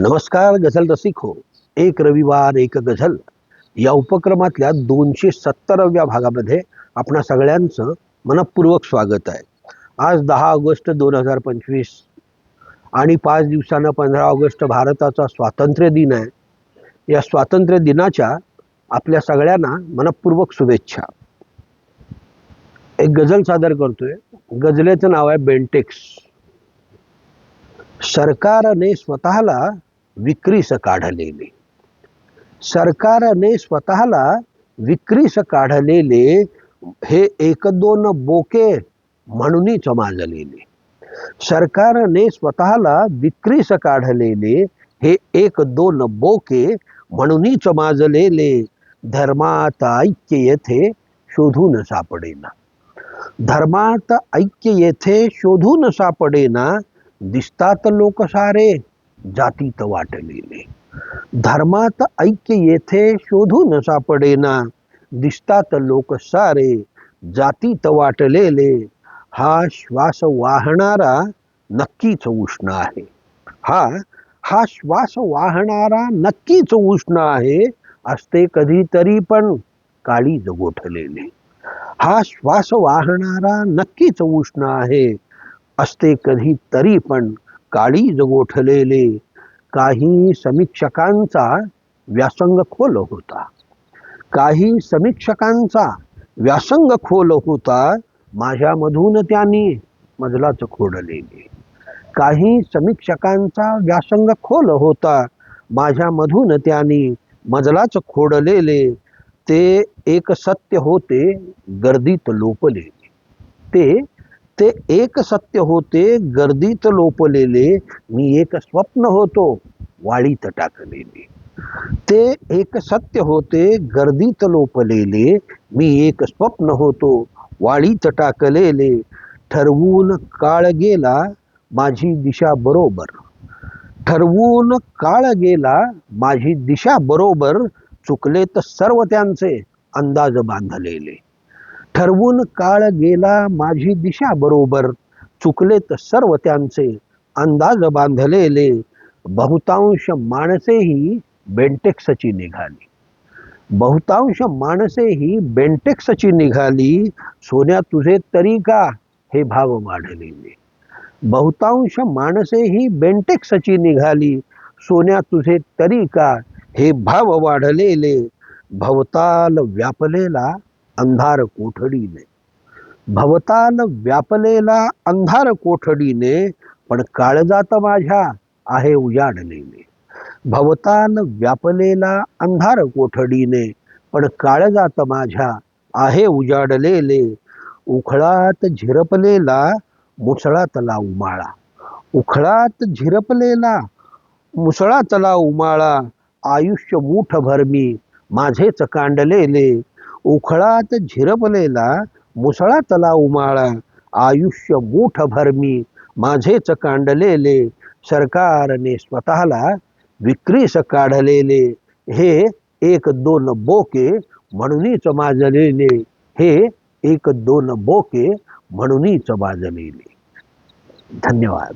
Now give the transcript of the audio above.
नमस्कार गझल रसिक हो एक रविवार एक गझल. या उपक्रमातल्या दोनशे सत्तराव्या भागामध्ये आपणा सगळ्यांचं मनपूर्वक स्वागत आहे. आज दहा ऑगस्ट दोन हजार पंचवीस आणि पाच दिवसानं पंधरा ऑगस्ट भारताचा स्वातंत्र्य दिन आहे. या स्वातंत्र्य दिनाच्या आपल्या सगळ्यांना मनपूर्वक शुभेच्छा. एक गझल सादर करतोय. गझलेचं नाव आहे बेंटेक्स सरकारने स्वतःला विक्रीस काढलेले सरकारने स्वतःला विक्रीस काढलेले हे एक दोन बोके म्हणूनच माजलेले सरकारने स्वतःला विक्रीस काढलेले हे एक दोन बोके म्हणूनच माजलेले धर्मात ऐक्य येथे शोधून सापडेना। धर्मात ऐक्य येथे शोधून सापडेना। दिसतात लोक सारे। जातीत वाटलेले धर्मात ऐक्य येथे शोधून सापडेना. दिसतात लोक सारे जातीत वाटलेले. हा श्वास वाहणारा नक्कीच उष्ण आहे. हा हा श्वास वाहणारा नक्कीच उष्ण आहे असते कधीतरी पण काळी जगोठलेले. हा श्वास वाहणारा नक्कीच उष्ण आहे असते कधी तरी पण काळी जगोठलेले काही समीक्षकांचा व्यासंग खोल होता. काही समीक्षकांचा व्यासंग खोल होता माझ्यामधून त्यांनी मजलाच खोडलेले. काही समीक्षकांचा व्यासंग खोल होता माझ्यामधून त्यांनी मजलाच खोडलेले. ते एक सत्य होते गर्दीत लोपलेले. ते ते एक सत्य होते गर्दीत लोपलेले मी एक स्वप्न होतो वाळीत टाकलेले. ते एक सत्य होते गर्दीत लोपलेले मी एक स्वप्न होतो वाळीत टाकलेले. ठरवून काळ गेला माझी दिशा बरोबर. ठरवून काळ गेला माझी दिशा बरोबर चुकले तर सर्व त्यांचे अंदाज बांधलेले. ठरवून काळ गेला माझी दिशा बरोबर. चुकलेत सर्व त्यांचे अंदाज बांधलेले. बहुतांश माणसेही बेंटेक्सची निघाली. बहुतांश माणसेही बेंटेक्सची निघाली. सोन्या तुझे तरी का? हे भाव वाढलेले बहुतांश माणसेही बेंटेक्सची निघाली. सोन्या तुझे तरी का? हे भाव वाढलेले. भवताल व्यापलेला अंधार कोठडीने. भवताल व्यापलेला अंधार कोठडीने पण काळजात माझ्या आहे उजाडलेले. भवताल व्यापलेला अंधार कोठडीने पण काळजात माझ्या आहे उजाडलेले. उखळात झिरपलेला मुसळातला उमाळा उखळात झिरपलेला मुसळातला उमाळा आयुष्य मूठभर मी माझेच कांडलेले. उखळात झिरपलेला मुसळा तला उमाळा आयुष्य मूठभर मी माझेच कांडलेले सरकारने स्वतःला विक्रीस काढलेले हे एक दोन बोके म्हणूनच माजलेले हे एक दोन बोके म्हणूनच माजलेले. धन्यवाद.